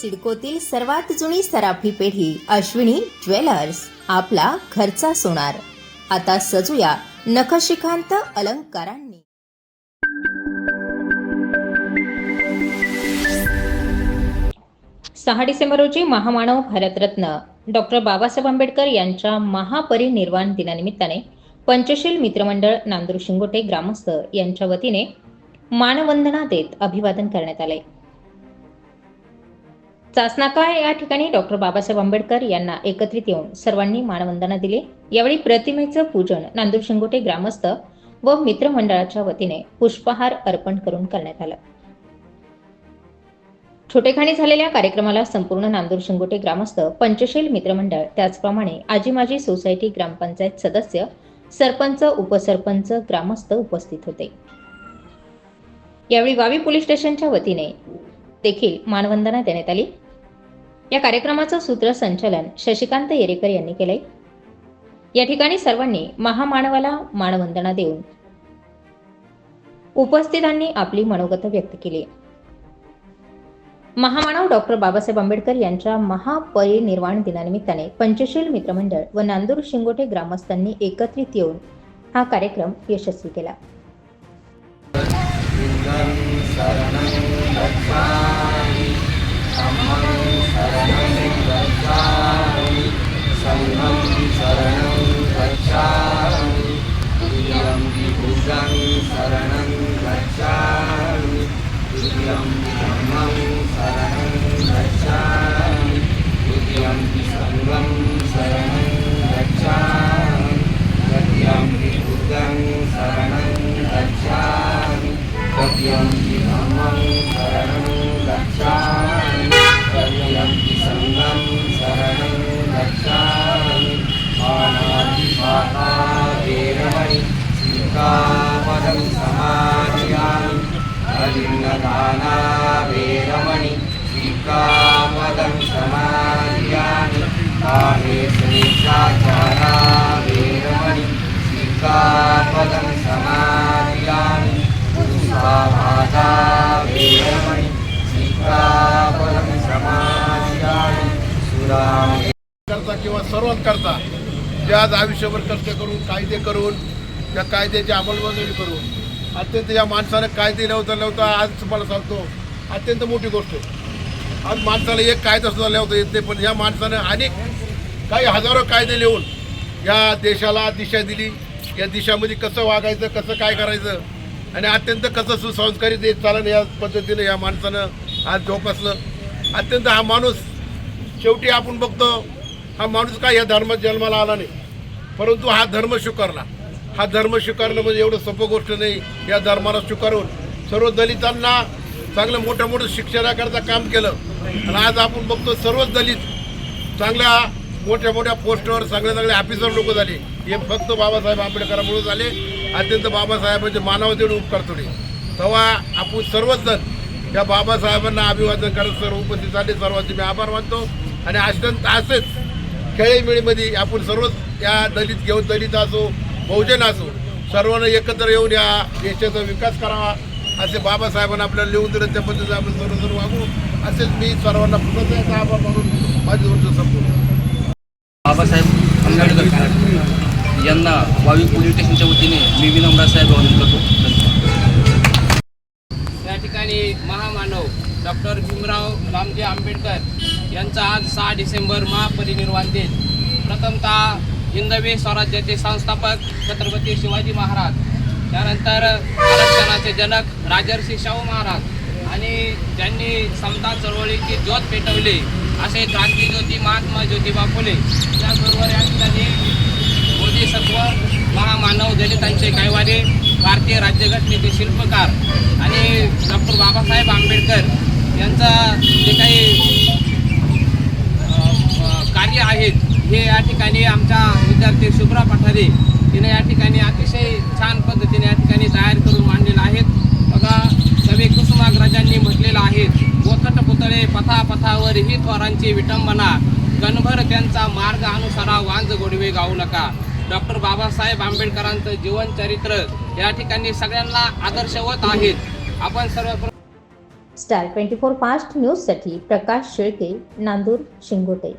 सिडकोतील सर्वात जुनी सराफी पेढी अश्विनी ज्वेलर्स आपला घरचा सोनार. आता सजूया नखशिखांत अलंकारांनी. सहा डिसेंबर रोजी महामानव भारतरत्न डॉक्टर बाबासाहेब आंबेडकर यांच्या महापरिनिर्वाण दिनानिमित्ताने पंचशील मित्रमंडळ नांदूर शिंगोटे ग्रामस्थ यांच्या वतीने मानवंदना देत अभिवादन करण्यात आले चासनाका या ठिकाणी डॉक्टर बाबासाहेब आंबेडकर यांना एकत्रित येऊन सर्वांनी मानवंदना दिली. यावेळी प्रतिमेचं पूजन नांदूर शिंगोटे ग्रामस्थ व मित्रमंडळाच्या वतीने पुष्पहार अर्पण करून करण्यात आलं. छोटेखानी झालेल्या कार्यक्रमाला संपूर्ण नांदूर शिंगोटे ग्रामस्थ पंचशील मित्रमंडळ त्याचप्रमाणे आजी माजी सोसायटी ग्रामपंचायत सदस्य सरपंच उपसरपंच ग्रामस्थ उपस्थित होते. यावेळी वावी पोलीस स्टेशनच्या वतीने देखील मानवंदना देण्यात आली. या कार्यक्रमाचं सूत्रसंचालन शशिकांत येरेकर यांनी केलंय. या ठिकाणी सर्वांनी महामानवाला मानवंदना देऊन उपस्थितांनी आपली मनोगत व्यक्त केली. महामानव डॉक्टर बाबासाहेब आंबेडकर यांच्या महापरिनिर्वाण दिनानिमित्ताने पंचशील मित्रमंडळ व नांदूर शिंगोटे ग्रामस्थांनी एकत्रित येऊन हा कार्यक्रम यशस्वी केला. शरणं गच्छामि तुर्यं विभुजं शरणं गच्छामि तुर्यं धम्मं शरणं गच्छामि तुर्यं सङ्घं शरणं गच्छामि सत्यं विभुजं शरणं गच्छामि सत्यं सीतापदं समाधियामि अलिङ्गदाना वेरमणि सीतापदं समाधियामि काले श्रेष्ठाचारा वेरमणि सीतापदं समाधियामि पुरुषाभागा वेरमणि सीतापदं समाधियामि सुरामे करता किंवा सर्वात करता. जे आज आयुष्यभर कष्ट करून कायदे करून त्या कायद्याची अंमलबजावणी करून अत्यंत या माणसानं कायदे लावता लावता आज तुम्हाला सांगतो अत्यंत मोठी गोष्ट आहे. आज माणसाला एक कायदा सुद्धा लावता येत नाही पण या माणसानं अनेक काही हजारो कायदे लिहून या देशाला दिशा दिली. या दिशामध्ये कसं वागायचं कसं काय करायचं आणि अत्यंत कसं सुसंस्कारी देश चालन या पद्धतीनं या माणसानं आज जोपासलं. अत्यंत हा माणूस शेवटी आपण बघतो हा माणूस काय या धर्मात जन्माला आला नाही परंतु हा धर्म स्वीकारला. हा धर्म स्वीकारणं म्हणजे एवढं सोपं गोष्ट नाही. या धर्माला स्वीकारून सर्व दलितांना चांगलं मोठं मोठं शिक्षणाकरता काम केलं. आणि आज आपण बघतो सर्वच दलित चांगल्या मोठ्या मोठ्या पोस्टवर चांगले चांगले ऑफिसर लोक झाले. हे फक्त बाबासाहेब आंबेडकरांमुळे झाले. अत्यंत बाबासाहेबांचे मानवतेने उपकार थोडे तेव्हा आपण सर्वच जण या बाबासाहेबांना अभिवादन करत सर्व उपस्थित झाले. सर्वांचे मी आभार मानतो. आणि अत्यंत असेच खेळीमेळीमध्ये आपण सर्वच या दलित घेऊन दलित असो बहुजन असो सर्वांना एकत्र येऊन या देशाचा विकास करावा असे बाबासाहेबांना आपल्याला लिहून दिलं त्या पद्धतीने आपण सर्व सर्व वागू. असेच मी सर्वांना पुन्हा एकदा आभार मानून माझी गोष्ट संपवतो बाबासाहेब आंबेडकर यांना वावी पोलीस स्टेशनच्या वतीने मी विनम्रा साहेब अभिवादन करतो. या ठिकाणी महामानव डॉक्टर भीमराव रामजी आंबेडकर यांचा आज सहा डिसेंबर महापरिनिर्वाण दिन. प्रथमतः हिंदवी स्वराज्याचे संस्थापक छत्रपती शिवाजी महाराज. त्यानंतर आरक्षणाचे जनक राजर्षी शाहू महाराज. आणि ज्यांनी समता चळवळीची ज्योत पेटवली. असे क्रांती ज्योती महात्मा ज्योतिबा फुले. त्याचबरोबर या ठिकाणी बोधिसत्व महामानव दलितांचे कायवारी भारतीय राज्यघटनेचे शिल्पकार आणि डॉक्टर बाबासाहेब आंबेडकर यांचा जे काही कार्य आहेत हे या ठिकाणी आमच्या विद्यार्थी शुभ्रा पठारे तिने या ठिकाणी अतिशय छान पद्धतीने या ठिकाणी तयार करून मांडलेलं आहेत. बघा कवी कुसुमाग्रजांनी म्हटलेलं आहे गोथट पुतळे पथा पथावर ही थोरांची विटंबना. गणभर त्यांचा मार्ग अनुसारा वांज गोडवे गाऊ नका. डॉक्टर बाबासाहेब आंबेडकरांचं जीवनचरित्र या ठिकाणी सगळ्यांना आदर्शवत आहेत आपण सर्व स्टार ट्वेंटी फोर फास्ट न्यूजसाठी प्रकाश शेळके नांदूर शिंगोटे.